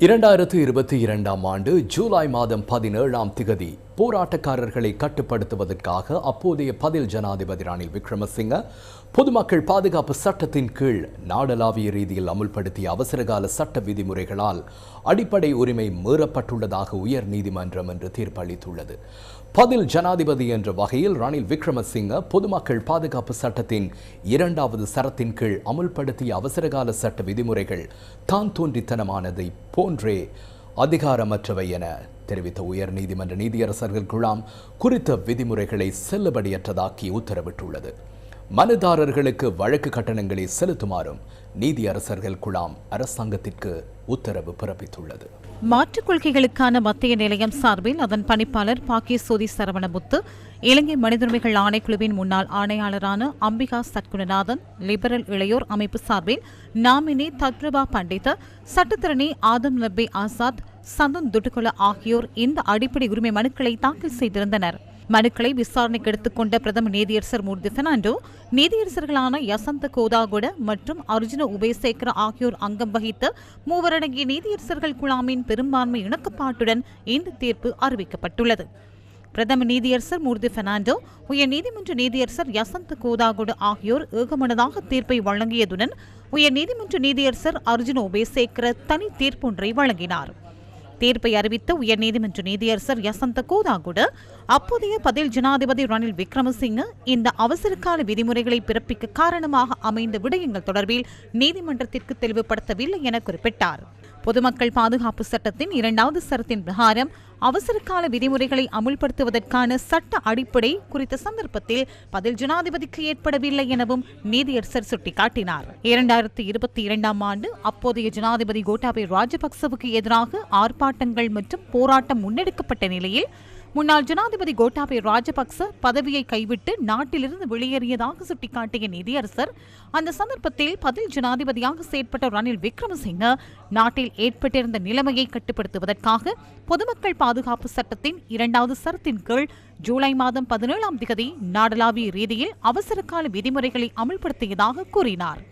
இரண்டாயிரத்து இருபத்தி இரண்டாம் ஆண்டு ஜூலை மாதம் பதினேழாம் திகதி போராட்டக்காரர்களை கட்டுப்படுத்துவதற்காக அப்போதைய பதில் ஜனாதிபதி ரணில் விக்ரமசிங்க பொதுமக்கள் பாதுகாப்பு சட்டத்தின் கீழ் நாடளாவிய ரீதியில் அமுல்படுத்திய அவசரகால சட்ட விதிமுறைகளால் அடிப்படை உரிமை மீறப்பட்டுள்ளதாக உயர் நீதிமன்றம் என்று தீர்ப்பளித்துள்ளது. பதில் ஜனாதிபதி என்ற வகையில் ரணில் விக்ரமசிங்க பொதுமக்கள் பாதுகாப்பு சட்டத்தின் இரண்டாவது சரத்தின் கீழ் அமுல்படுத்திய அவசரகால சட்ட விதிமுறைகள் தான் தோன்றித்தனமானதை போன்றே அதிகாரமற்றவை என தெரிவித்த உயர் நீதிமன்ற நீதியரசர்கள் குழாம் குறித்த விதிமுறைகளை செல்லுபடியற்றதாக்கி உத்தரவிட்டுள்ளது. மனுதாரர்களுக்கு வழக்கு கட்டணங்களை செலுத்துமாறும் நீதியரசர்கள் குழாம் அரசாங்கத்திற்கு உத்தரவு பிறப்பித்துள்ளது. மாற்றுக் கொள்கைகளுக்கான மத்திய நிலையம் சார்பில் அதன் பணிப்பாளர் பாக்கியசோதி சரவணமுத்து இலங்கை மனிதுரிமைகள் ஆணைக்குழுவின் முன்னாள் ஆணையாளரான அம்பிகா சத்குணநாதன் லிபரல் இளையோர் அமைப்பு சார்பில் நாமினி தத்ரபா பண்டித சட்டத்தரணி ஆதம் நபி ஆசாத் சந்தன் துட்டுகொல ஆகியோர் இந்த அடிப்படை உரிமை மனுக்களை தாக்கல் செய்திருந்தனர். மனுக்களை விசாரணைக்கு எடுத்துக்கொண்ட பிரதம நீதியரசர் மூர்த்தி பெர்னாண்டோ நீதியரசர்களான யசந்த கோதாகுட மற்றும் அர்ஜுன உபேசேகர ஆகியோர் அங்கம் வகித்த மூவரடங்கிய நீதியரசர்கள் குழாமின் பெரும்பான்மை இணக்கப்பாட்டுடன் இந்த தீர்ப்பு அறிவிக்கப்பட்டுள்ளது. பிரதம நீதியரசர் மூர்த்தி பெர்னாண்டோ உயர் நீதிமன்ற நீதியரசர் யசந்த் கோதாகுட ஆகியோர் ஏகமனதாக தீர்ப்பை வழங்கியதுடன் உயர் நீதிமன்ற நீதியரசர் அர்ஜுன உபேசேகர தனி தீர்ப்பொன்றை வழங்கினார். தீர்ப்பை அறிவித்த உயர்நீதிமன்ற நீதியரசர் யசந்த கோதாகுட அப்போதைய பதில் ஜனாதிபதி ரணில் விக்ரமசிங்க இந்த அவசரகால விதிமுறைகளை பிறப்பிக்க காரணமாக அமைந்த விடயங்கள் தொடர்பில் நீதிமன்றத்திற்கு தெளிவுபடுத்தவில்லை என குறிப்பிட்டார். பொதுமக்கள் பாதுகாப்பு சட்டத்தின் இரண்டாவது சரத்தின் பிரகாரம் அவசரகால விதிமுறைகளை அமுல்படுத்துவதற்கான சட்ட அடிப்படை குறித்த சந்தர்ப்பத்தில் பதில் ஜனாதிபதிக்கு ஏற்படவில்லை எனவும் நீதியரசர் சுட்டிக்காட்டினார். இரண்டாயிரத்தி இருபத்தி இரண்டாம் ஆண்டு அப்போதைய ஜனாதிபதி கோட்டாபய ராஜபக்சவுக்கு எதிராக ஆர்ப்பாட்டங்கள் மற்றும் போராட்டம் முன்னெடுக்கப்பட்ட நிலையில் முன்னாள் ஜனாதிபதி கோட்டாபய ராஜபக்ச பதவியை கைவிட்டு நாட்டிலிருந்து வெளியேறியதாக சுட்டிக்காட்டிய நிதியரசர் அந்த சந்தர்ப்பத்தில் பதில் ஜனாதிபதியாக செயற்பட்ட ரணில் விக்ரமசிங்க நாட்டில் ஏற்பட்டிருந்த நிலைமையை கட்டுப்படுத்துவதற்காக பொதுமக்கள் பாதுகாப்பு சட்டத்தின் இரண்டாவது சரத்தின் கீழ் ஜூலை மாதம் பதினேழாம் திகதி நாடளாவிய ரீதியில் அவசரகால விதிமுறைகளை அமல்படுத்தியதாக கூறினார்.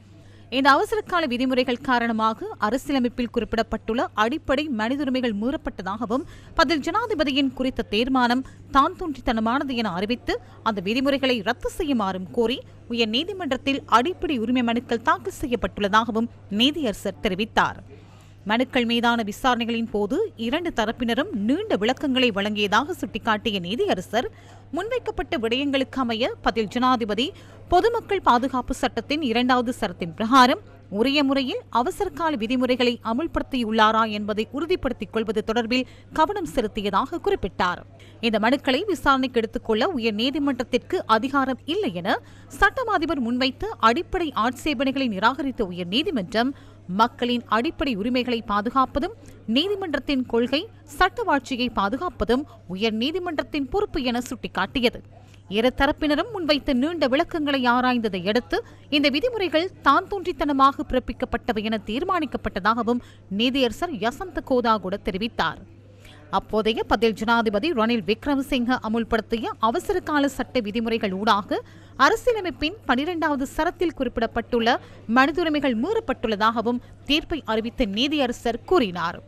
இந்த அவசரகால விதிமுறைகள் காரணமாக அரசியலமைப்பில் குறிப்பிடப்பட்டுள்ள அடிப்படை மனித உரிமைகள் மீறப்பட்டதாகவும் பதில் ஜனாதிபதியின் குறித்த தீர்மானம் தான் தோன்றித்தனமானது என அறிவித்து அந்த விதிமுறைகளை ரத்து செய்யுமாறும் கோரி உயர் நீதிமன்றத்தில் அடிப்படை உரிமை மனுக்கள் தாக்கல் செய்யப்பட்டுள்ளதாகவும் நீதியரசர் தெரிவித்தார். மனுக்கள் மீதான விசாரணைகளின் போது இரண்டு தரப்பினரும் நீண்ட விளக்கங்களை வழங்கியதாக சுட்டிக்காட்டிய நீதியரசர் முன்வைக்கப்பட்ட விடயங்களுக்கு அமைய பதில் ஜனாதிபதி பொதுமக்கள் பாதுகாப்பு சட்டத்தின் இரண்டாவது சரத்தின் பிரகாரம் உரிய முறையில் அவசரகால விதிமுறைகளை அமுல்படுத்தியுள்ளாரா என்பதை உறுதிப்படுத்திக் கொள்வது தொடர்பில் கவனம் செலுத்தியதாக குறிப்பிட்டார். இந்த மனுக்களை விசாரணைக்கு எடுத்துக்கொள்ள உயர் நீதிமன்றத்திற்கு அதிகாரம் இல்லை என சட்டம் அதிபர் முன்வைத்த அடிப்படை ஆட்சேபனைகளை நிராகரித்த உயர் நீதிமன்றம் மக்களின் அடிப்படை உரிமைகளை பாதுகாப்பதும் நீதிமன்றத்தின் கொள்கை சட்டவாட்சியை பாதுகாப்பதும் உயர் நீதிமன்றத்தின் பொறுப்பு என சுட்டிக்காட்டியது. இரு தரப்பினரும் முன்வைத்த நீண்ட விளக்கங்களை ஆராய்ந்ததை அடுத்து இந்த விதிமுறைகள் தான் தோன்றித்தனமாக பிறப்பிக்கப்பட்டவை என தீர்மானிக்கப்பட்டதாகவும் நீதியரசர் யசந்த கோதாகுட தெரிவித்தார். அப்போதைய பதில் ஜனாதிபதி ரணில் விக்ரமசிங்க அமுல்படுத்திய அவசர கால சட்ட விதிமுறைகள் ஊடாக அரசியலமைப்பின் பனிரெண்டாவது சரத்தில் குறிப்பிடப்பட்டுள்ள மனிதுரிமைகள் மீறப்பட்டுள்ளதாகவும் தீர்ப்பை அறிவித்த நீதியரசர் கூறினார்.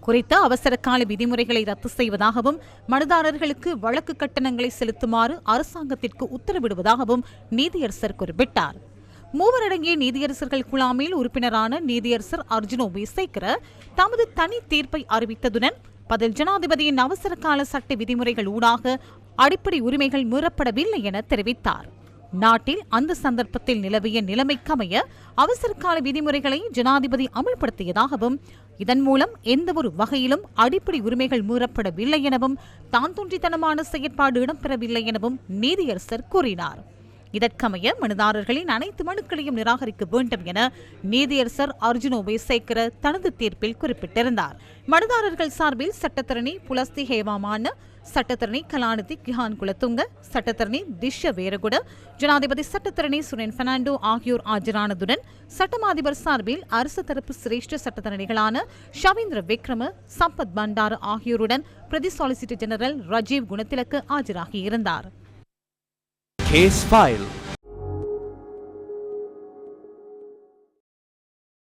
குறித்த அவசர கால விதிமுறைகளை ரத்து செய்வதாகவும் மனுதாரர்களுக்கு வழக்கு கட்டணங்களை செலுத்துமாறு அரசாங்கத்திற்கு உத்தரவிடுவதாகவும் நீதியரசர் குறிப்பிட்டார். மூவரடங்கிய நீதியரசர்கள் குழாமில் உறுப்பினரான நீதியரசர் அர்ஜுனோ விசேகர தமது தனி தீர்ப்பை அறிவித்ததுடன் பதில் ஜனாதிபதியின் அவசர கால சட்ட விதிமுறைகள் ஊடாக அடிப்படை உரிமைகள் மீறப்படவில்லை என தெரிவித்தார். நாட்டில் அந்த சந்தர்ப்பத்தில் நிலவிய நிலைமைக்கமைய அவசர கால விதிமுறைகளை ஜனாதிபதி அமல்படுத்தியதாகவும் இதன் மூலம் எந்தவொரு வகையிலும் அடிப்படை உரிமைகள் மீறப்படவில்லை எனவும் தான் தோன்றித்தனமான செயற்பாடு இடம்பெறவில்லை எனவும் நீதியரசர் கூறினார். இதற்கமைய மனுதாரர்களின் அனைத்து மனுக்களையும் நிராகரிக்க வேண்டும் என நீதியரசர் அர்ஜுனோ சேகர தனது தீர்ப்பில் குறிப்பிட்டிருந்தார். மனுதாரர்கள் சார்பில் சட்டத்தரணி புலஸ்தி ஹேவாமான சட்டத்தரணி கலாநிதி கிஹான் குலத்துங்க சட்டத்தரணி திஷ்ய வேரகுட ஜனாதிபதி சட்டத்தரணி சுரேன் பெர்னாண்டோ ஆகியோர் ஆஜரானதுடன் சட்டமாதிபர் சார்பில் அரசு தரப்பு சிரேஷ்ட சட்டத்தரணிகளான ஷவீந்திர விக்ரம சம்பத் பண்டார ஆகியோருடன் பிரதி சாலிசிட்டர் ஜெனரல் ரஜீவ் குணத்திலக்கு ஆஜராகியிருந்தார் Case File